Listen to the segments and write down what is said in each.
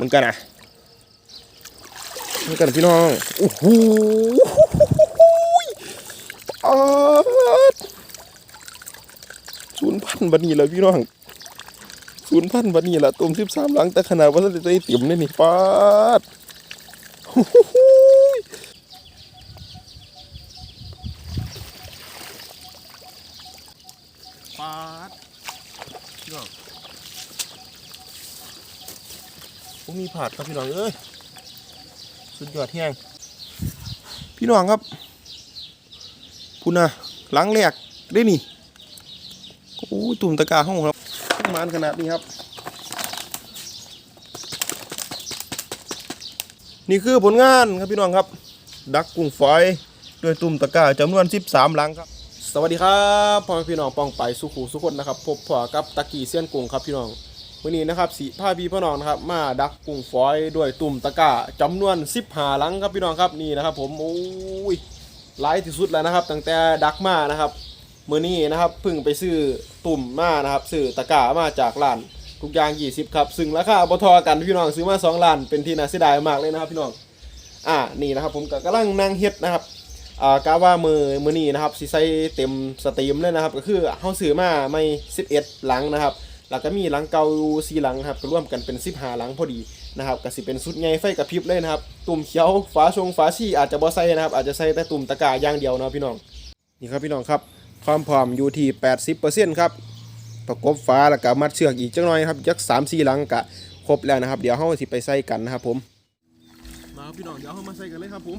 มึงกันนะมึงกันพี่น้องโอ้โหอาดศูนย์พันบันนี้แล้วพี่น้องศูนย์พันบันนี้ละตุ่มสิบสามหลังแต่ขนาดว่าจะได้เต็มเลยนี่ปาดโอ้โหป้าดพี่น้อง ผมมีผั ดครับพี่น้องเอ้ยสุดยอดแห้งพี่น้องครับพูน่ะหลังแรกได้นี่โอ้ตุ่มตะกร้าห้องครับมานขนาดนี้ครับ นี่คือผลงานครับพี่น้องครับ ดักกุ้งฝอยด้วยตุ่มตะกร้าจำนวน 13 หลังครับสวัสดีครับพ่อแม่พี่น้องปองไปสุขุสุขคนนะครับ พบพ่อกับตะกี้เซียนกุ้งครับพี่น้อง วันนี้นะครับสีผ้าพีพ่อน้องนะครับมาดักกุ้งฝอยด้วยตุ่มตะก้าจำนวนสิบหาลังครับพี่น้องครับนี่นะครับ ผมโอ้ยหลายที่สุดแล้วนะครับ ตั้งแต่ดักมานะครับมื่อนี้นะครับเพิ่งไปซื้อตุ่มมานะครับซื้อตะก้ามาจากร้านทุกอย่าง20ครับซึ่งราคาบ่ทอกันพี่น้องซื้อมา2ล้านเป็นที่น่าเสียดายมากเลยนะครับพี่น้องอ่านี่นะครับ ผมก็กำลังนั่งเฮ็ดนะครับอ่ากาว่ามือมือนี้นะครับสิใส่เต็มสตรีมเลยนะครับ ก็คือเฮาซื้อมาไม่11หลังนะครับ แล้วก็มีหลังเก่าสีหลังครับก็ร่วมกันเป็นสิบหาหลังพอดีนะครับก็สิเป็นสุดใหญ่ไฟกระพริบเลยนะครับตุ่มเขียวฝาชงฝาชีอาจจะบ่ใส่นะครับ อาจจะใส่แต่ตุ่มตะกร้าอย่างเดียวนะพี่น้องนี่ครับพี่น้องครับความพร้อมอยู่ที่80%ครับประกบฝาแล้วก็มัดเชือกอีกจังหน่อยครับยักสามสี่หลังกะครบแล้วนะครับ เดี๋ยวเฮาสิไปใส่กันนะครับผมมาพี่น้องเดี๋ยวเฮามาใส่กันเลยครับผม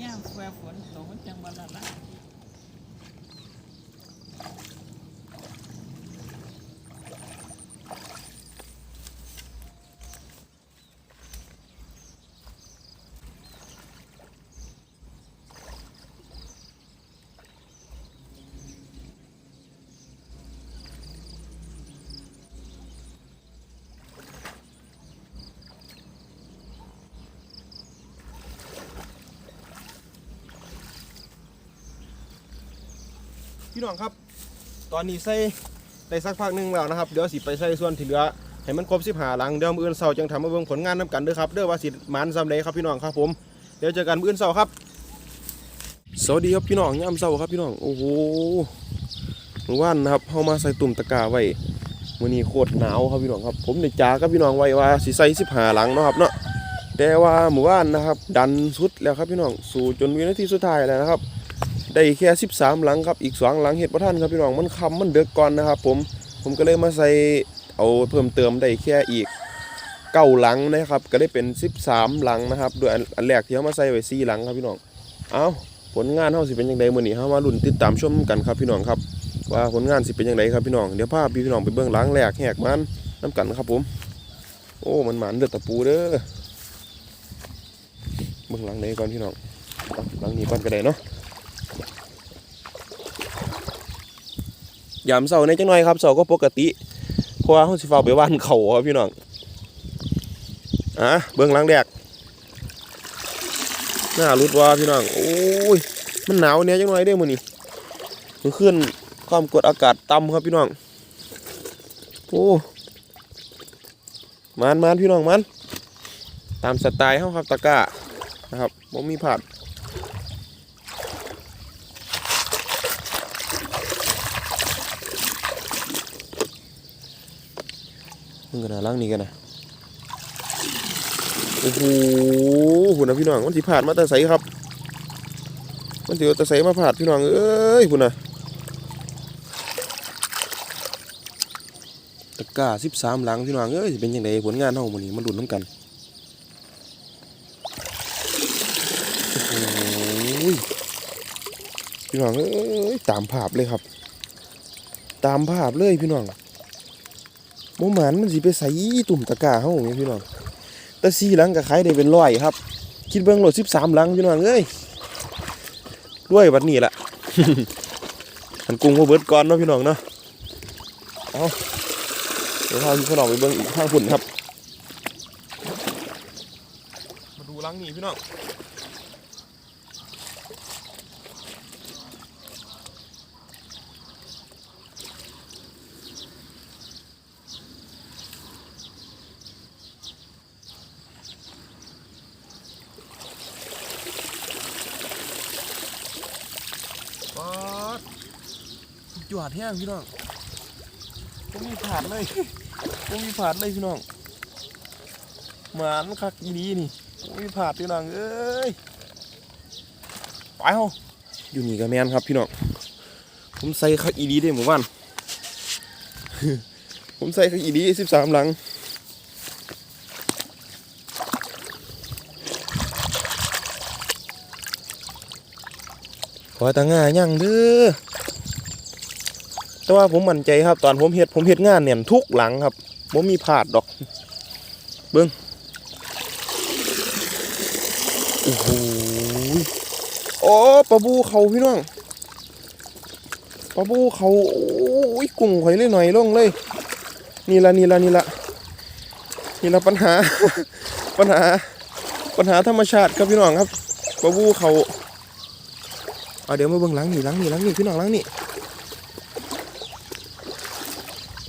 ย่ามแฝฝนตกจังบันละละ พี่น้องครับ ตอนนี้ใส่ได้สักพักหนึ่งแล้วนะครับ เดี๋ยวสิไปใส่ส่วนที่เหลือให้มันครบสิบหาหลังเดี๋ยวมืออื่นเสาจังทำมาเบิ่งผลงานนํกันด้อครับเด้อว่าสิหมันซำใดครับพี่น้องครับผมเดี๋ยวเจอกันมืออื่นเสาครับ สวัสดีครับพี่น้องยามเสาครับพี่น้องโอ้โหมื่อวานนะครับเฮามาใส่ตุ่มตะกร้าไว้มื้อนี้โคตรหนาวครับพี่น้องครับ ผมได้จากับพี่น้องไว้ว่าสิใส่สิบหาหลังเนาะครับเนาะแต่ว่าเมื่อวานนะครับ ดันสุดแล้วครับพี่น้องสู่จนวินาทีสุดท้ายแล้วนะครับ ได้แค่ 13 หลังครับอีก2หลังเห็ดประท่านครับพี่น้องมันคำมันเดือกก่อนนะครับ ผมผมก็เลยมาใส่เอาเพิ่มเติมได้แค่อีกเก้าหลังนะครับ ก็ได้เป็น 13 หลังนะครับโดยอันอันแรกที่เขามาใส่ไว้4หลังครับพี่น้องเอาผลงานเฮาสิเป็นยังไงมื้อนี้เฮามาลุ้นติดตามชมกันครับพี่น้องครับ ว่าผลงานสิเป็นยังไงครับพี่น้องเดี๋ยวพาพพี่น้องไปเบิ่งหลังแรกแหกมันน้ำกันครับผม โอ้มันหมานเลือดตะปูเด้อเบิ่งหลังไหนก่อนพี่น้องหลังนี้ก่อนก็ได้เนาะ ยามเสาร์ในจังหน่อยครับเสาร์ก็ปกติเพราะว่าเขาสิฟ้าไปว่านเขาครับพี่น้องอะเบื้องหลังแดกหน้ารุดว่าพี่น้องโอ้ยมันหนาวเนี่ยจังหน่อยเด้มือนี้มันขึ้นความกดอากาศต่ำครับพี่น้องโอ้มันมันพี่น้องมันตามสไตล์เขาครับตะก้านะครับผมมีผัด กันนะล้างนี้กันนะโอ้โหหุ่นนะพี่น้องมันสิผ่านมาแต่ใสครับ มันสิเอาแต่ใสมาผ่านพี่น้องเอ้ยหุ่นนะตะกร้าสิบสามหลังพี่น้องเอ้ยสิเป็นยังไงผลงานเฮามื้อนี้มาลุ้นน้ำกันโอ้โหพี่น้องเอ้ยตามภาพเลยครับ ตามภาพเลยพี่น้อง บ่หมันมันสิไปใส่ตุ่มตะกร้าเฮาไงพี่น้องแต่สี่หลังก็ขายได้เป็นร้อยครับ คิดเบิ่งโหลดสิบสามหลังพี่น้องเอ้ยรวยบัดนี้ละหันกุ้งมาเบิดก่อนเนาะพี่น้องเนาะเอาเดี๋ยวพาพี่น้องไปเบิ่งอีกข้างฝุ่นครับ มาดูหลังนี้พี่น้องป๊าดสุ ดแห้งพี่น้องก็มีผาดเลยก็มีผาดเลยพี่น้องหมานคักอีนี้นี่มีผาดพี่น้องเอ้ยไปเฮาอยู่นี่ก็แมนครับพี่น้องผมใส่คักอีดีได้หมู่บ้านผมใส่คักอีดีสิบสามหลังขอแตาง่ายังเด้อ แต่ว่าผมมั่นใจครับ ตอนผมเฮ็ดผมเฮ็ดงานเนี่ยทุกหลังครับผมมีผาดดอก เบิ้งโอ้โหโอ้ปลาบูเขาพี่น้องปลาบูเขาโอ้ยกุ้งข่อยเลยหน่อยลงเลย นี่ละนี่ละนี่ละนี่ละปัญหา ปัญหา ปัญหาธรรมชาติครับพี่น้องครับปลาบูเขาเอาเดี๋ยวมาเบิ่งหลังนี่หลังนี่หลังนี่พี่น้องหลังนี่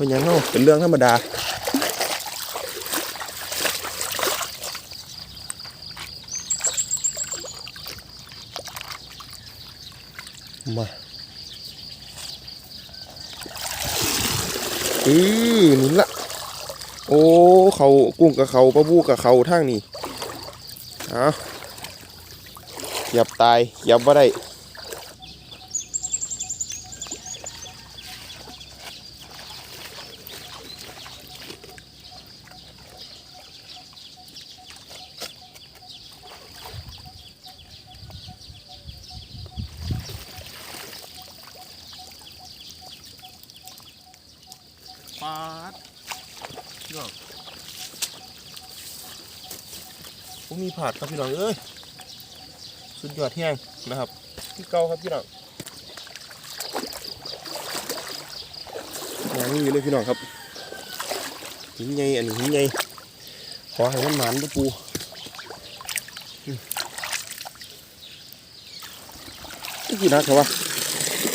เป็นยังเนาะเป็นเรื่องธรรมดามาอือนี่ละ โอ้ เขากุ้งกับเขาปลาบูกับเขาทางนี้เอาหยับตายหยับว่าได้ ปาด พี่น้องผมมีผัดครับพี่น้องเอ้ยสุดยอดแห้งนะครับที่เกาครับพี่น้องอย่างนี้เลยพี่น้องครับหินใหญ่อันนี้หินใหญ่ขอให้มันหมานด้วยปูนี่กี่นัดครับวะ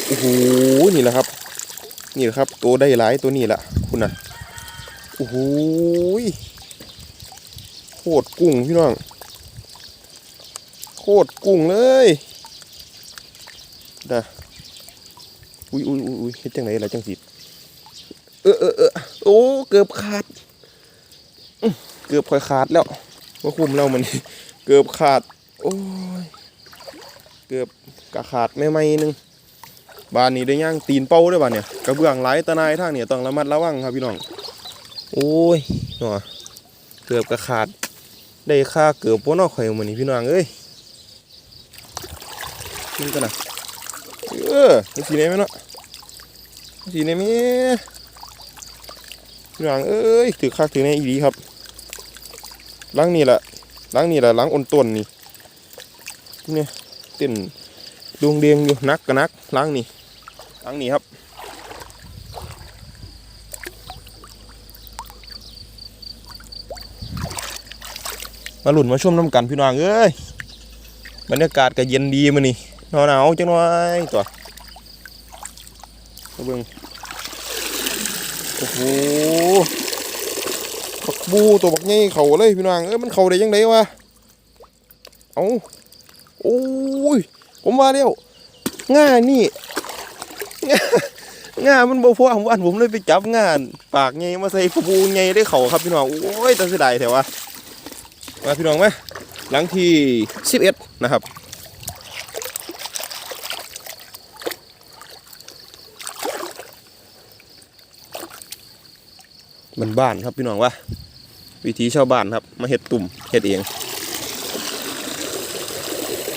โอ้โหนี่แหละครับ นี่แหละครับ ตัวได้หลายตัวนี้แหละคุณนะ โอ้โหโคตรกุ้งพี่น้อง โคตรกุ้งเลยนะอุ้ยอุ้ยอุ้ยเฮ็ดจังไหนล่ะจังสิเออเออเออโอ้เกือบขาด เกือบคอยขาดแล้วว่าคุมเรามันเกือบขาด โอ้ย เกือบกะขาดไม่ไม่นึงบ้านนี้ได้ย่างตีนเป้าด้วยบ้านเนี่ยกระเบื้องไหลตะนายทางเนี่ยต้องระมัดระวังครับพี่น้อง โอ้ยหนอเกือบกระขาด ได้ค่าเกือบพวกนอกข่อยมันนี่พี่น้องเอ้ยนี่กันนะเออนี่สีนี้ไหมเนาะนี่สีนี้ไหมพี่น้องเอ้ยถือคักถือในอีดีครับล้างนี่แหละล้างนี่แหละล้างอ่อนต้นนี่เนี่ยเต้นดวงเดียงอยู่นักกับนักล้างนี่ล้างนี่ครับ มาหลุนมาชมน้ำกันพี่น้องเอ้ยบรรยากาศก็เย็นดีมานี่หนาวหนาวจังหน่อยตัวเบิ่งโอ้โหบักบูตัวบักใหญ่เขาเลยพี่น้องเอ้ยมันเขาได้ยังไงวะเอาโอ้ยผมว่าแล้วง่านี่ง่าง่ามันบ่พอผมวันผมเลยไปจับงาน ปากไงมาใส่ฟูบูไงได้เขาครับพี่น้องโอ้ยแตัเสียดายแถววะ มาพี่น้องไหมหลังที่สิบเอ็ดนะครับบ้านบ้านครับพี่น้องวะวิธีชาวบ้านครับ มาเห็ดตุ่มเห็ดเอง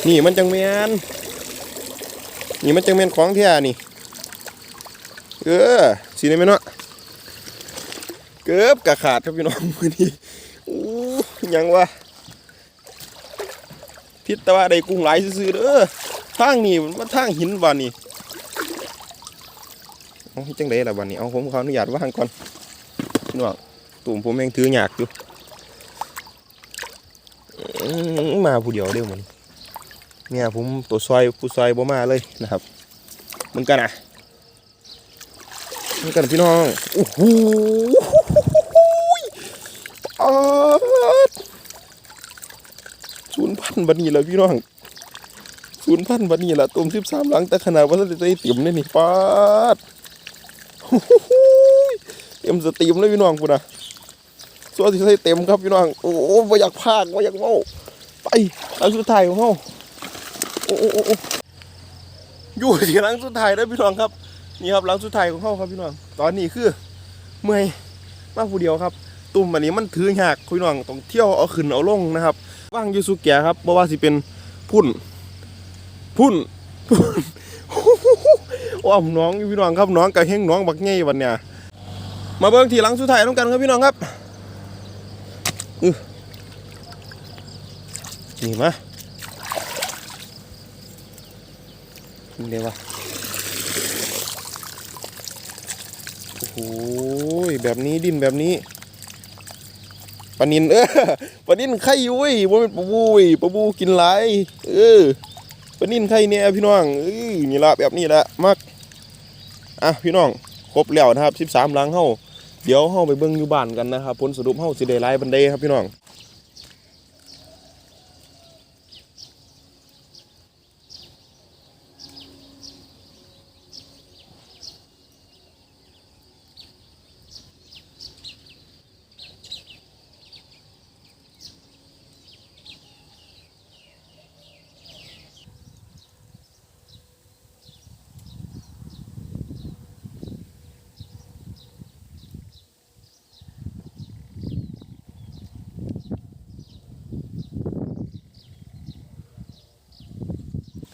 นี่มันจังเมียนนี่มันจังเมียนของเที่ยนี่ เออสีนี่แม่นเนาะเกือบกระขาดครับพี่น้องมือนี้อู้ยังวะ พิษแต่ว่าได้กุ้งหลายซื่อเด้อทางนี่มันทางหินบ้านนี่เอาจังไดล่ะบ้านนี้เอาผมขออนุญาตว่างก่อนพี่น้องตุ่มผมยังถือหยากอยู่มาผู้เดียวเด้อมันเมียผมตัวซอยผู้ซอยบ่มาเลยนะครับมึงกันอะนี่กันพี่น้องโอ้โหปาดันบันี้แล้วพี่น้องศูนย์พันบัดนี้ละตุ่มสิบสามหลังแต่ขนาดว่าจะได้เต็มเลยนี่ปาดเต็มสตรีมเลยพี่น้องคุณนะส่วนที่ใส่เต็มครับพี่น้องโอ้โหไม่อยากพากไม่อยากเมาไปหลังสุดท้ายของเขาโอ้โหโอ้อยู่ที่หลังสุดท้ายแล้วพี่น้องครับนี่ครับหลังสุดท้ายของเขาครับพี่น้อง ตอนนี้คือเมื่อยมากผู้เดียวครับ ตุ่มอันนี้มันถือหากพี่น้องต้องเที่ยวเอาขึ้นเอาลงนะครับ ว่างยูสุแก่ครับเพราะว่าสิเป็นพุ่น พุ่นพุ่นว้าวน้องพี่น้องครับน้องกับเฮงน้องบักไงวันเนี้ยมาเบิ่งทีหลังสุดท้ายต้องกันครับพี่น้องครับอือนี่มานี่เลยวะโอ้โหแบบนี้ดินแบบนี้ ปลานินเออปลานินไข่อยุ้ยว่าเป็นปลาบูยปลาบูกินหลายเออปลานินไข่เนี่ยพี่น้องเออนี่ละแบบนี้ละมักอะพี่น้องครบแล้วนะครับสิบสามลังเฮาเดี๋ยวเฮาไปเบิ่งอยู่บ้านกันนะครับผลสรุปเฮาสิได้หลายบันไดครับพี่น้อง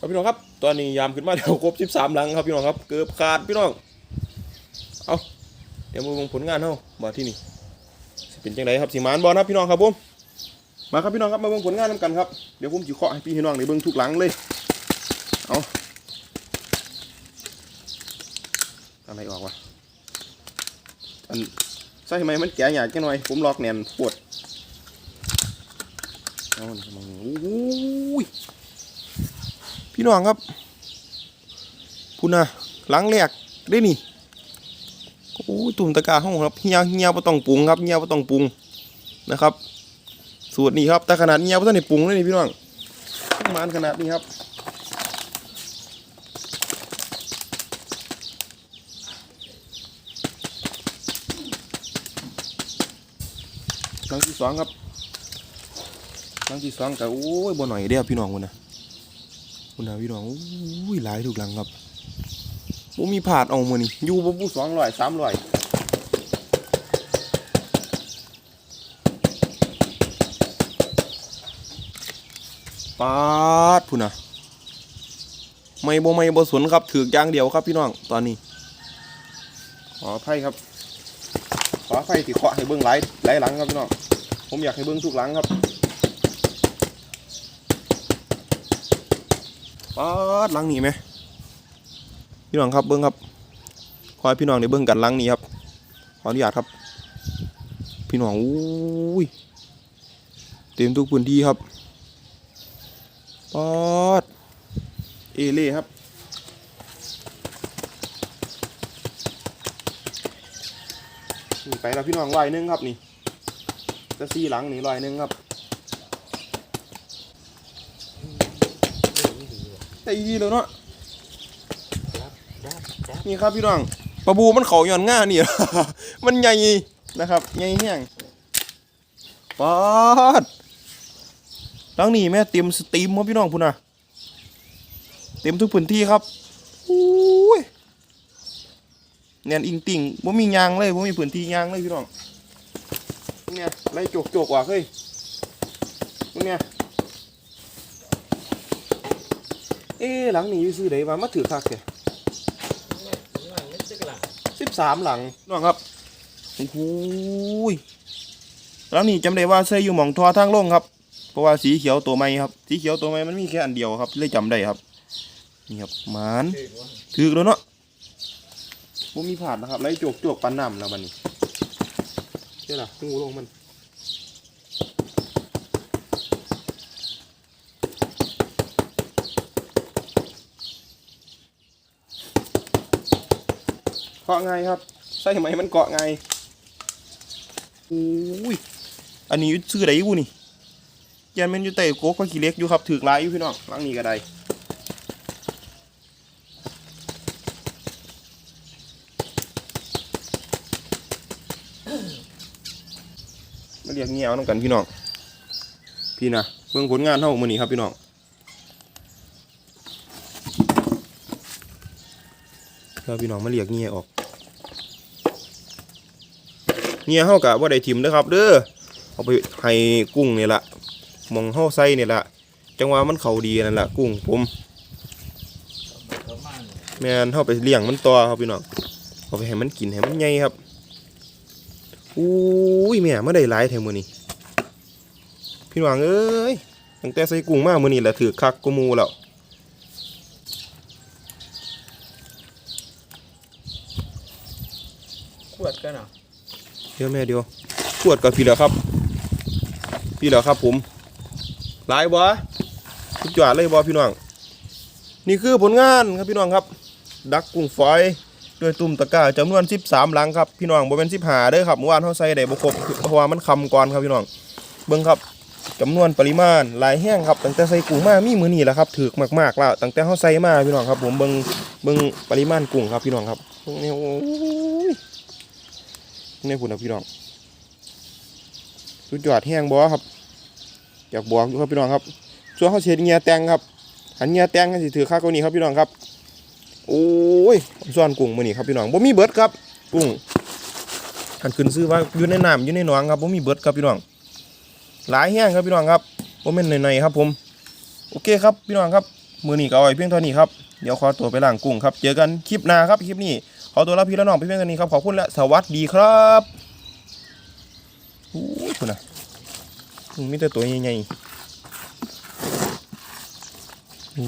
ครับพี่น้องครับ ตอนนี้ยามขึ้นมาเดี๋ยวครบสิบสามลังครับพี่น้องครับ เกือบขาดพี่น้อง เอาเดี๋ยวมาเบิ่งผลงานเฮาบ่ที่นี่สเป็นจังไดครับสิมานบ่นะครับพี่น้องครับผม มาครับพี่น้องครับมาเบิ่งผลงานนํกันครับ เดี๋ยวผมสิเคาะให้พี่น้องได้เบิ่งทุกหลังเลย เอาอะไรออกวะอันใส่ไหมมันแก่ยากจังหน่อย ผมล็อกแน่นปวดเอามันมาโอ้ย พี่น้องครับพูดนะหล้างแรกได้นี่โอ้ยตุ่มตะกร้าห้องครับเฮียเฮียบ่ต้องปรุงครับเฮียบ่ต้องปรุงนะครับ สูตรนี้ครับแต่ขนาดเฮียบ่ต้องได้ปรุงเลยนี่พี่น้องประมาณขนาดนี้ครับหลังที่สองครับหลังที่สองก็โอ้ยบ่หน่อยเดียวพี่น้องคนนะ คุณนาพี่น้องอุ้ยหลายถูกหลังครับบ่มีผาดเอามือนี่อยู่บ่บูสองร้อยสามร้อยปาดพุ่นนะไม่บ่ไม่บ่สนครับถือย่างเดียวครับพี่น้องตอนนี้ ขออภัยครับ ขออภัยที่เคาะให้เบิ้งหลายหลายหลังครับพี่น้องผมอยากให้เบิ้งทุกหลังครับ ปาดหลังนี้ไหมพี่น้องครับเบิ้งครับขอให้พี่น้องได้เบิ้งกันหลังนี้ครับขออนุญาตครับ พี่น้องอุ้ยเต็มทุกพื้นที่ครับปาดเอเล่ครับนี่ไปแล้วพี่น้องลอยหนึงครับนี่จะซี่หลังนี่ลอยหนึงครับ แต่อีแล้วเนาะนี่ครับพี่น้องปลาบูมันเขาหย่อนง่านี่ มันใหญ่นะครับใหญ่แห้งปาดหลังนี้แม่เต็มสตรีมครับพี่น้องพุ่นน่ะเต็มทุกพื้นที่ครับอุ้ยเนียนอิงติ่งบ่ามียางเลยบ่ามีพื้นที่ยางเลยพี่น้องเนี่ยไล่จกจกๆว่ะเฮ้ยเนี่ยเอ๊ะหลังนี้อยู่ซื้อไดวะมาถือคักแกสิบสามหลังน้องครับโอ้โหยหลังนี้จำได้ว่าใส่อยู่หม่องทอทางลงครับ เพราะว่าสีเขียวตัวใหม่ครับ สีเขียวตัวใหม่มันมีแค่อันเดียวครับ เลยจำได้ครับ นี่ครับหมานถือแล้วเนาะบ่มีผาดนะครับไล่โจกโจกปันน้ำแล้วบัดนี้เจ้าล่ะงูลงมัน เกาะไงครับใส่ไหมมันเกาะไงอุ้ยอันนี้อยู่ซื้อไดอยู่นี่ยันแมันอยู่ใต้โก๊กก็ขี้เล็กอยู่ครับถือกหลายอยู่พี่น้องหลังนี้ก็ได้มาเรียกเงี้ยวน้ำกันพี่น้องพี่นะเบิ่งผลงานเท่ามือนี้ครับพี่น้อง แล้วพี่น้องมาเรียกเงี้ยออกเงี้ยเฮากะบ่ได้ทิ่มเด้อครับ เด้อเอาไปให้กุ้งนี่ละมองเฮาใส่นี่ละจังหวะมันเขาดีนั่นแหละกุ้งผมแม่นเฮาไปเลี้ยงมันต่อครับพี่น้องเอาไปให้มันกินให้มันใหญ่ครับอุ้ยแม่มาได้หลายแถมมื้อนี้พี่น้องเอ้ยตั้งแต่ใส่กุ้งมามือนี้แหละถือคักกูมูแล้ว ขวดกันเหรอ เดี๋ยวแม่เดี๋ยวขวดกับพี่แล้วครับ พี่แล้วครับผมหลายบ่ทุกจอดเลยบ่พี่น้อง นี่คือผลงานครับพี่น้องครับ ดักกุ้งฝอยด้วยตุ่มตะกร้าจำนวน 13 หลังครับพี่น้องบ่เป็น15เด้อครับเมื่อวานเฮาใส่ได้บ่ครบเพราะว่ามันคำก่อนครับพี่น้อง เบิ่งครับจำนวนปริมาณหลายแห้งครับตั้งแต่ใส่กุ้งมามีมือนี้แหละครับถึกมากๆแล้วตั้งแต่เฮาใส่มาพี่น้องครับ ผมเบิงเบิงปริมาณกุ้งครับพี่น้องครับนี่โอ้ย นี่พุ่นนะพี่น้องสุดยอดแห้งบ่ครับอยากบอกอยู่ครับพี่น้องครับส่วนเฮาเฮ็ดเงียแตงครับหันเงียแตงกันสิถือค่ากว่านี้ครับพี่น้องครับโอ้ยซ่อนกุ้งมือนี้ครับพี่น้องบ่มีเบิร์ดครับกุ้งอันขึ้นซื้อว่าอยู่ในน้ำอยู่ในหนองครับบ่มีเบิร์ดครับพี่น้องหลายแห้งครับพี่น้องครับบ่แม่นหน่อยๆครับผมโอเคครับพี่น้องครับมือนี้ก็เอาไว้เพียงเท่านี้ครับเดี๋ยวขอตัวไปล้างกุ้งครับเจอกันคลิปหน้าครับคลิปนี้ ขอตัวลาพี่และน้องพี่เพื่อนกันนี้ครับ ขอบคุณและสวัสดีครับโอ้คุณน่ะมีแต่ตัวใหญ่ๆอู้